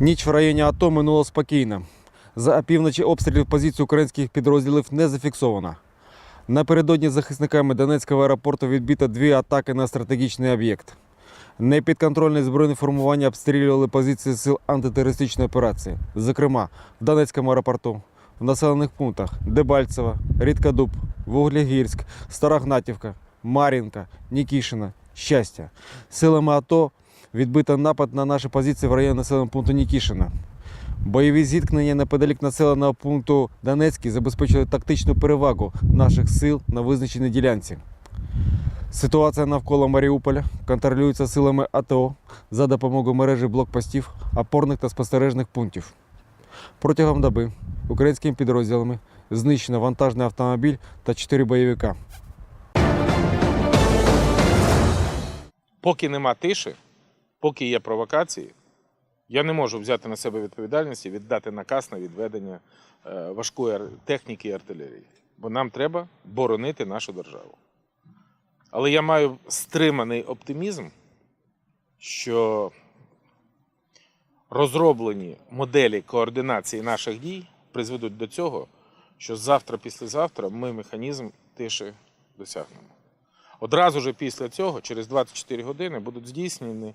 Ніч в районі АТО минула спокійно. За опівночі обстрілів позицій українських підрозділів не зафіксовано. Напередодні захисниками Донецького аеропорту відбито дві атаки на стратегічний об'єкт. Непідконтрольні збройні формування обстрілювали позиції сил антитерористичної операції, зокрема в Донецькому аеропорту, в населених пунктах Дебальцево, Рідкодуб, Вуглегірськ, Старогнатівка, Мар'їнка, Нікішина, Щастя. Силами АТО відбито напад на наші позиції в районі населеного пункту Нікішина. Бойові зіткнення неподалік населеного пункту Донецький забезпечили тактичну перевагу наших сил на визначеній ділянці. Ситуація навколо Маріуполя контролюється силами АТО за допомогою мережі блокпостів, опорних та спостережних пунктів. Протягом доби українськими підрозділами знищено вантажний автомобіль та чотири бойовика. Поки нема тиші, поки є провокації, я не можу взяти на себе відповідальність і віддати наказ на відведення е, важкої техніки і артилерії. Бо нам треба боронити нашу державу. Але я маю стриманий оптимізм, що розроблені моделі координації наших дій призведуть до цього, що завтра, післязавтра ми механізм тиші досягнемо. Одразу ж після цього, через 24 години, будуть здійснені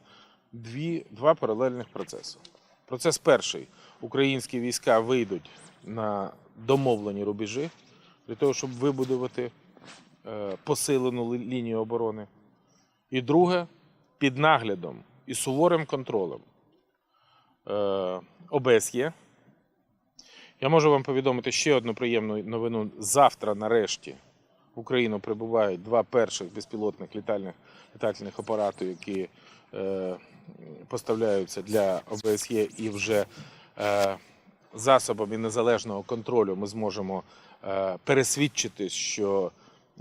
дві, два паралельних процеси. Процес перший: українські війська вийдуть на домовлені рубежі для того, щоб вибудувати е, посилену лінію оборони. І друге, під наглядом і суворим контролем е, ОБСЄ. Я можу вам повідомити ще одну приємну новину. Завтра, нарешті, в Україну прибувають два перших безпілотних літальних літальних апаратів, які е, поставляються для ОБСЄ і вже е, засобами незалежного контролю ми зможемо е, пересвідчити, що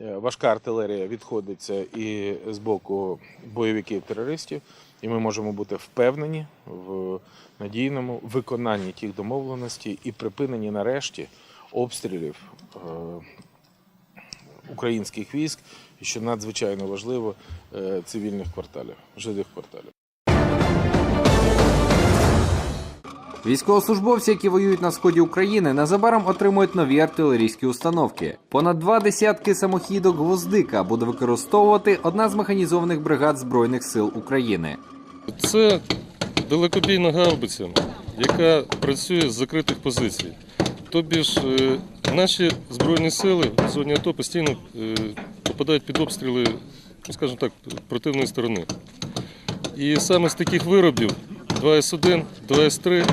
е, важка артилерія відходиться і з боку бойовиків терористів, і ми можемо бути впевнені в надійному виконанні тих домовленостей і припиненні нарешті обстрілів українських військ, що надзвичайно важливо цивільних кварталів, жилих кварталів. Військовослужбовці, які воюють на сході України, незабаром отримують нові артилерійські установки. Понад два десятки самохідок гвоздика буде використовувати одна з механізованих бригад Збройних сил України. Це далекобійна гаубиця, яка працює з закритих позицій. Тобі ж е, наші збройні сили в зоні АТО постійно е, попадають під обстріли, ну, скажімо так, противної сторони. І саме з таких виробів 2С1, 2С3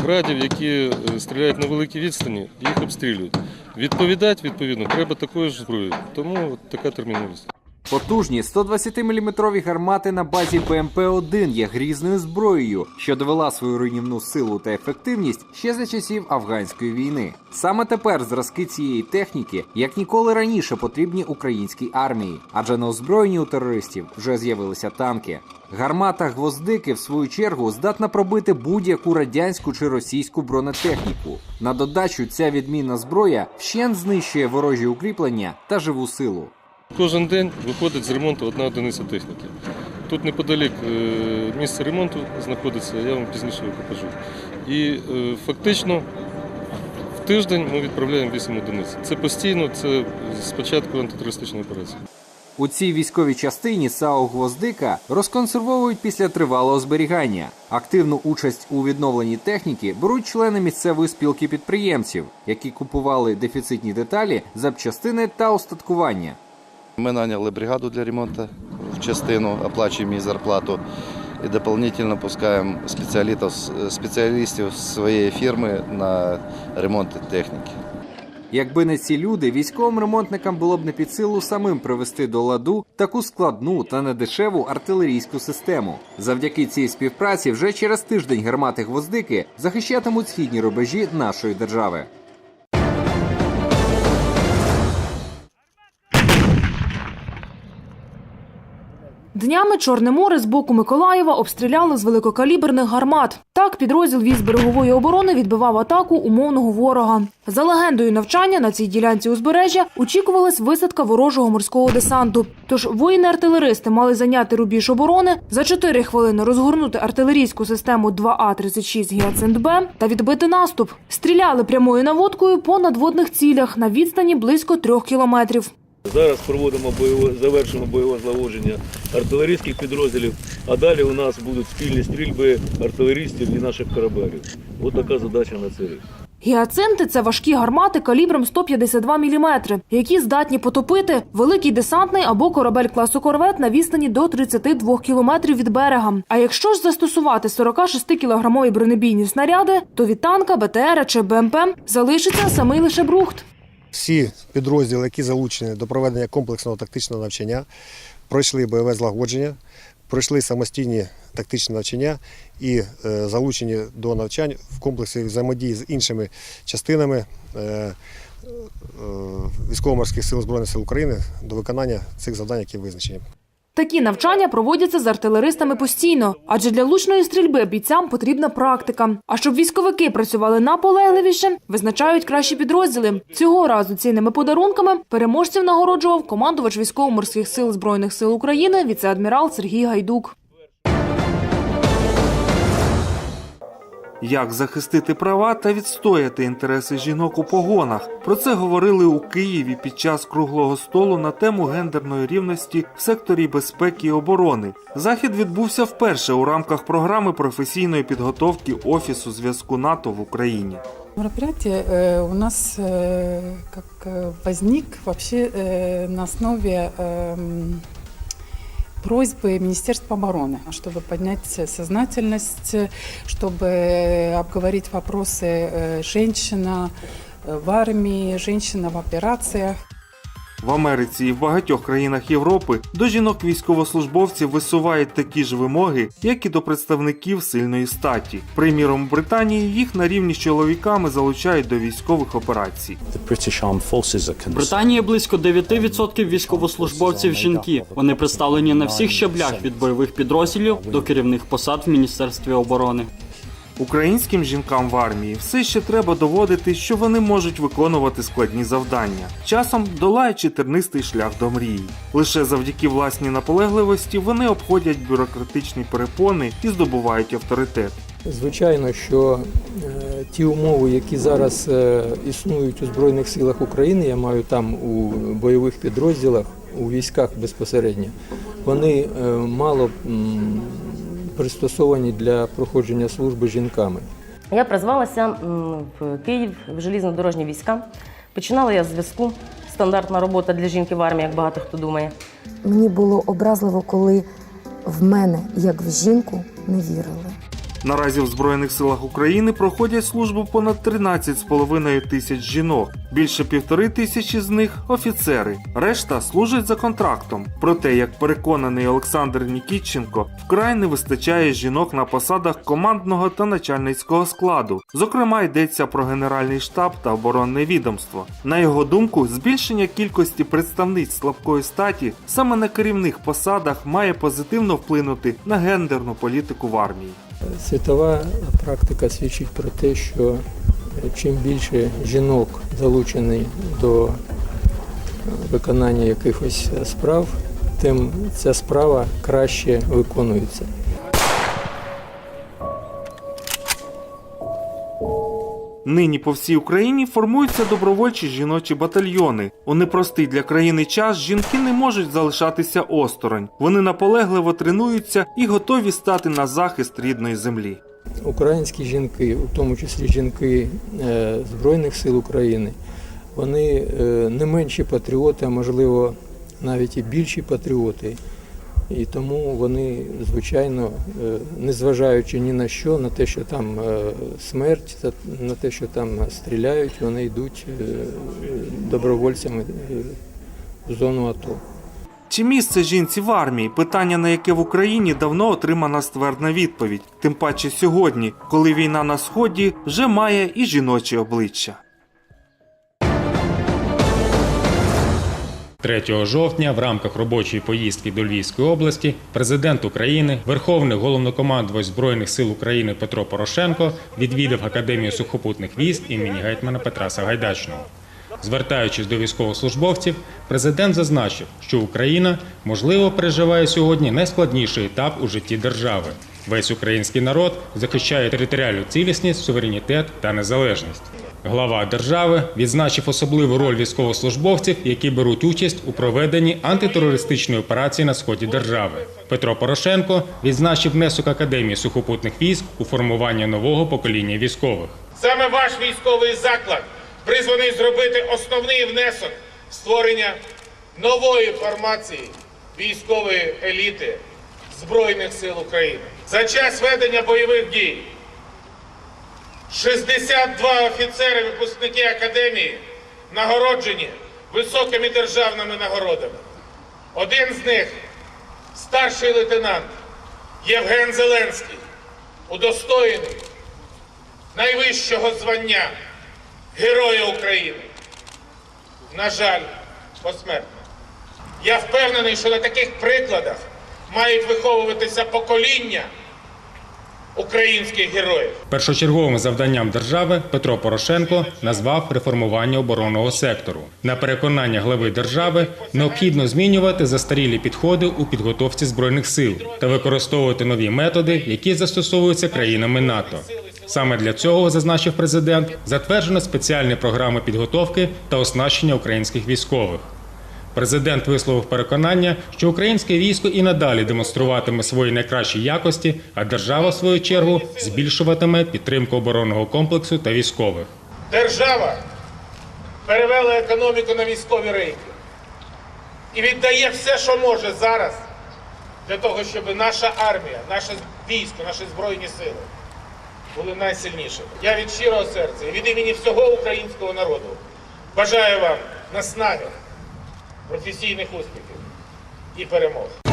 градів, які е, стріляють на великій відстані, їх обстрілюють. Відповідати, відповідно, треба такою ж зброєю. Тому така терміновість. Потужні 120-мм гармати на базі БМП-1 є грізною зброєю, що довела свою руйнівну силу та ефективність ще за часів афганської війни. Саме тепер зразки цієї техніки як ніколи раніше потрібні українській армії, адже на озброєнні у терористів вже з'явилися танки. Гармата гвоздики, в свою чергу, здатна пробити будь-яку радянську чи російську бронетехніку. На додачу, ця відмінна зброя вщент знищує ворожі укріплення та живу силу. Кожен день виходить з ремонту одна одиниця техніки. Тут неподалік е, місце ремонту знаходиться, я вам пізніше покажу. І е, фактично в тиждень ми відправляємо 8 одиниць. Це постійно, це з початку антитерористичної операції. У цій військовій частині САУ Гвоздика розконсервовують після тривалого зберігання. Активну участь у відновленні техніки беруть члени місцевої спілки підприємців, які купували дефіцитні деталі, запчастини та устаткування. Ми наняли бригаду для ремонту в частину, оплачуємо їй зарплату і дополнительно пускаємо спеціалістів, своєї фірми на ремонт техніки. Якби не ці люди, військовим ремонтникам було б не під силу самим привести до ладу таку складну та недешеву артилерійську систему. Завдяки цій співпраці вже через тиждень гармати гвоздики захищатимуть східні рубежі нашої держави. Днями Чорне море з боку Миколаєва обстріляли з великокаліберних гармат. Так підрозділ військ берегової оборони відбивав атаку умовного ворога. За легендою навчання на цій ділянці узбережжя очікувалась висадка ворожого морського десанту. Тож воїни-артилеристи мали зайняти рубіж оборони за 4 хвилини розгорнути артилерійську систему 2А-36 «Гіацинт Б» та відбити наступ. Стріляли прямою наводкою по надводних цілях на відстані близько трьох кілометрів. Зараз проводимо бойове, завершимо бойове злагодження артилерійських підрозділів, а далі у нас будуть спільні стрільби артилерістів і наших корабелів. Ось така задача на цей рік. Гіацинти це важкі гармати калібром 152 мм, які здатні потопити великий десантний або корабель класу корвет на відстані до 32 км від берега. А якщо ж застосувати 46-кілограмові бронебійні снаряди, то від танка, БТР чи БМП залишиться самий лише брухт. Всі підрозділи, які залучені до проведення комплексного тактичного навчання, пройшли бойове злагодження, пройшли самостійні тактичні навчання і е, залучені до навчань в комплексі взаємодії з іншими частинами е, е, військово-морських сил Збройних сил України до виконання цих завдань, які визначені. Такі навчання проводяться з артилеристами постійно, адже для лучної стрільби бійцям потрібна практика. А щоб військовики працювали наполегливіше, визначають кращі підрозділи. Цього разу цінними подарунками переможців нагороджував командувач військово-морських сил збройних сил України віце-адмірал Сергій Гайдук. Як захистити права та відстояти інтереси жінок у погонах? Про це говорили у Києві під час круглого столу на тему гендерної рівності в секторі безпеки і оборони. Захід відбувся вперше у рамках програми професійної підготовки Офісу зв'язку НАТО в Україні. Мероприятие э, у нас э, как э, возник вообще э, на основе эм, просьбы Министерства обороны, чтобы поднять сознательность, чтобы обговорить вопросы э, женщина э, в армии, женщина в операциях. В Америці і в багатьох країнах Європи до жінок військовослужбовців висувають такі ж вимоги, як і до представників сильної статі. Приміром, в Британії їх на рівні з чоловіками залучають до військових операцій. Британії близько 9% військовослужбовців жінки. Вони представлені на всіх щаблях від бойових підрозділів до керівних посад в Міністерстві оборони. Українським жінкам в армії все ще треба доводити, що вони можуть виконувати складні завдання, часом долаючи тернистий шлях до мрії. Лише завдяки власній наполегливості вони обходять бюрократичні перепони і здобувають авторитет. Звичайно, що е, ті умови, які зараз е, існують у Збройних силах України, я маю там у бойових підрозділах, у військах безпосередньо, вони е, мало пристосовані для проходження служби жінками. Я призвалася в Київ в желізнодорожні війська. Починала я з зв'язку. Стандартна робота для жінки в армії, як багато хто думає. Мені було образливо, коли в мене, як в жінку, не вірили. Наразі в Збройних силах України проходять службу понад 13,5 тисяч жінок. Більше півтори тисячі з них офіцери. Решта служать за контрактом. Проте, як переконаний Олександр Нікітченко, вкрай не вистачає жінок на посадах командного та начальницького складу. Зокрема, йдеться про Генеральний штаб та оборонне відомство. На його думку, збільшення кількості представниць слабкої статі саме на керівних посадах має позитивно вплинути на гендерну політику в армії. Світова практика свідчить про те, що е, чим більше жінок залучений до е, виконання якихось справ, тим ця справа краще виконується. Нині по всій Україні формуються добровольчі жіночі батальйони. У непростий для країни час жінки не можуть залишатися осторонь. Вони наполегливо тренуються і готові стати на захист рідної землі. Українські жінки, у тому числі жінки е, Збройних сил України, вони е, не менші патріоти, а можливо навіть і більші патріоти. І тому вони, звичайно, е, незважаючи ні на що, на те, що там е, смерть, на те, що там стріляють, вони йдуть е, добровольцями в зону АТО. Чи місце жінці в армії? Питання, на яке в Україні давно отримана ствердна відповідь. Тим паче сьогодні, коли війна на сході вже має і жіноче обличчя. 3 жовтня в рамках робочої поїздки до Львівської області президент України, Верховний головнокомандувач Збройних сил України Петро Порошенко відвідав Академію сухопутних військ імені гетьмана Петра Сагайдачного. Звертаючись до військовослужбовців, президент зазначив, що Україна можливо переживає сьогодні найскладніший етап у житті держави. Весь український народ захищає територіальну цілісність, суверенітет та незалежність. Глава держави відзначив особливу роль військовослужбовців, які беруть участь у проведенні антитерористичної операції на сході держави. Петро Порошенко відзначив внесок Академії сухопутних військ у формування нового покоління військових. Саме ваш військовий заклад призваний зробити основний внесок створення нової формації військової еліти Збройних сил України. За час ведення бойових дій 62 офіцери, випускники академії, нагороджені високими державними нагородами. Один з них старший лейтенант Євген Зеленський, удостоєний найвищого звання Героя України. На жаль, посмертно. Я впевнений, що на таких прикладах мають виховуватися покоління українських героїв. Першочерговим завданням держави Петро Порошенко назвав реформування оборонного сектору. На переконання глави держави необхідно змінювати застарілі підходи у підготовці збройних сил та використовувати нові методи, які застосовуються країнами НАТО. Саме для цього, зазначив президент, затверджено спеціальні програми підготовки та оснащення українських військових. Президент висловив переконання, що українське військо і надалі демонструватиме свої найкращі якості, а держава, в свою чергу, збільшуватиме підтримку оборонного комплексу та військових. Держава перевела економіку на військові рейки і віддає все, що може зараз, для того, щоб наша армія, наше військо, наші збройні сили були найсильнішими. Я від щирого серця і від імені всього українського народу бажаю вам наснаги, професійних успіхів і перемог.